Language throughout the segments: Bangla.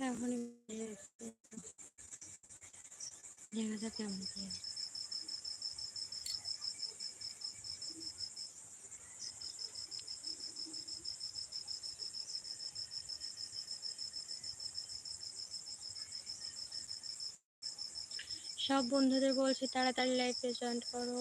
এখনই জায়গাটা কেমন সব বন্ধুদের বলছি তাড়াতাড়ি লাইফে জয়েন করো।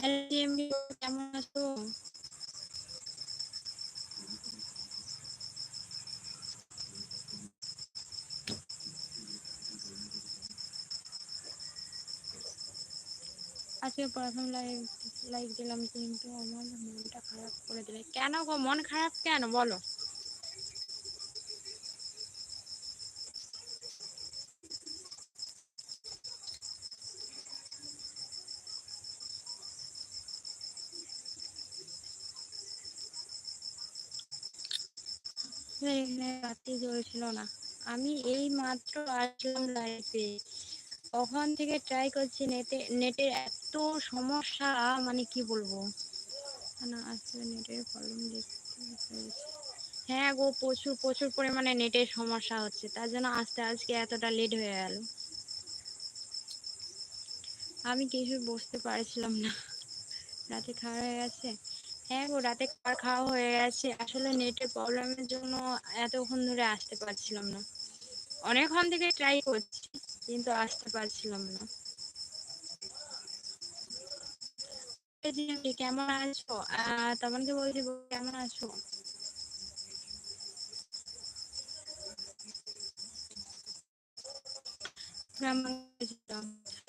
Hello, আজকে প্রথম লাইভ লাইভ দিলাম কিন্তু আমার মনটা খারাপ করে দিলে। কেন গো? মন খারাপ কেন? বলো। রাত্রি জ্বলছিল না। আমি এই মাত্র আসলাম লাইফে ওখান থেকে ট্রাই করছি নেটে, নেটের এত সমস্যা মানে কি বলব? না আসলে নেটের প্রবলেম হ্যাঁ গো, প্রচুর প্রচুর পরিমাণে নেটের সমস্যা হচ্ছে। তার জন্য আস্তে, আজকে এতটা লেট হয়ে গেল। আমি কিছু বুঝতে পারছিলাম না। রাতে খাওয়া হয়ে গেছে? হ্যাঁ গো, রাতে খাবার খাওয়া হয়ে গেছে। আসলে নেটের প্রবলেমের জন্য এতক্ষণ ধরে আসতে পারছিলাম না। অনেকক্ষণ থেকে ট্রাই করছি। কিন্তু আসতে পারছিলাম না। কেমন আছো? তোমাকে বলছি কেমন আছো?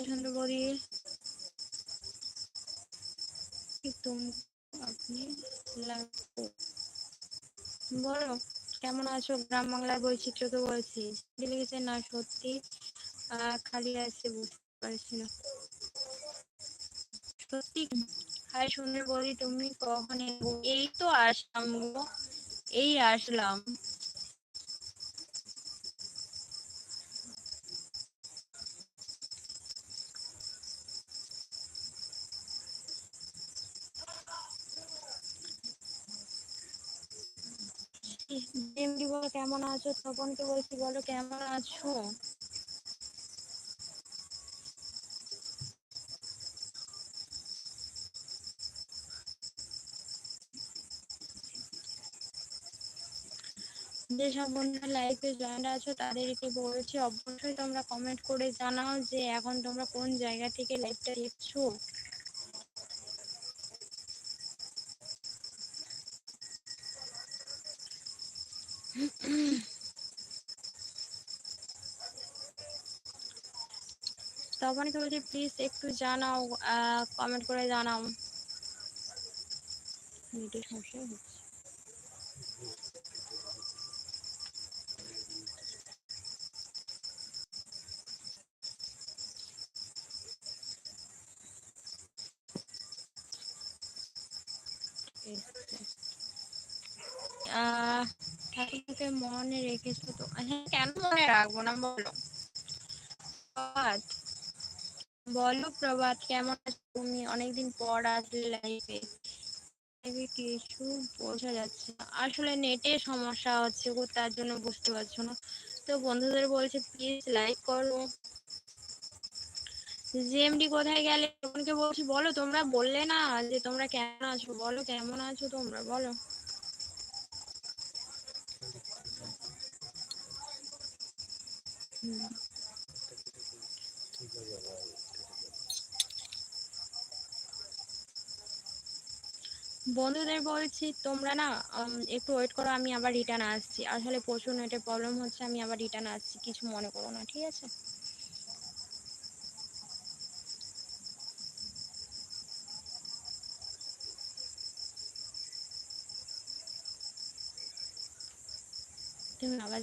সুন্দর বলি তুম আপনি বলো, কেমন আছো? গ্রাম বাংলার বৈচিত্র্য তো বলছি। লিখেছে না সত্যি? খালি আছে, বুঝতে পারছি না। সত্যি হাই সুন্দর বলি, তুমি কখন এই তো আসলাম গো, এই আসলাম। কেমন আছো? তপনকে বলছি, বলো কেমন আছো? যেসব বন্ধুরা লাইফে জয়েন আছো তাদেরকে বলছি, অবশ্যই তোমরা কমেন্ট করে জানাও যে এখন তোমরা কোন জায়গা থেকে লাইভটা দেখছ। তখন কি বলছি প্লিজ একটু জানাও কমেন্ট করে জানাও। সমস্যা হচ্ছে। ঠাকুরকে মনে রেখেছো তো? হ্যাঁ কেন মনে রাখব না বলো? প্রভাত বলো প্রভাত, কেমন আছো তুমি? অনেকদিন পর আসলে লাইফে কিছু বোঝা যাচ্ছে না। আসলে নেটে সমস্যা হচ্ছে গো, তার জন্য বুঝতে পারছ না। তো বন্ধুদের বলছে প্লিজ লাইক করো। জিএমডি কোথায় গেলে? তোমাকে বলছি, বলো, তোমরা বললে না যে তোমরা কেমন আছো? বলো, কেমন আছো তোমরা? বলো। বন্ধুদের বলছি, তোমরা না একটু ওয়েট করো, আমি আবার রিটার্ন আসছি। আসলে প্রচুর নেটের প্রবলেম হচ্ছে, আমি আবার রিটার্ন আসছি, কিছু মনে করো না, ঠিক আছে? তুমি আবার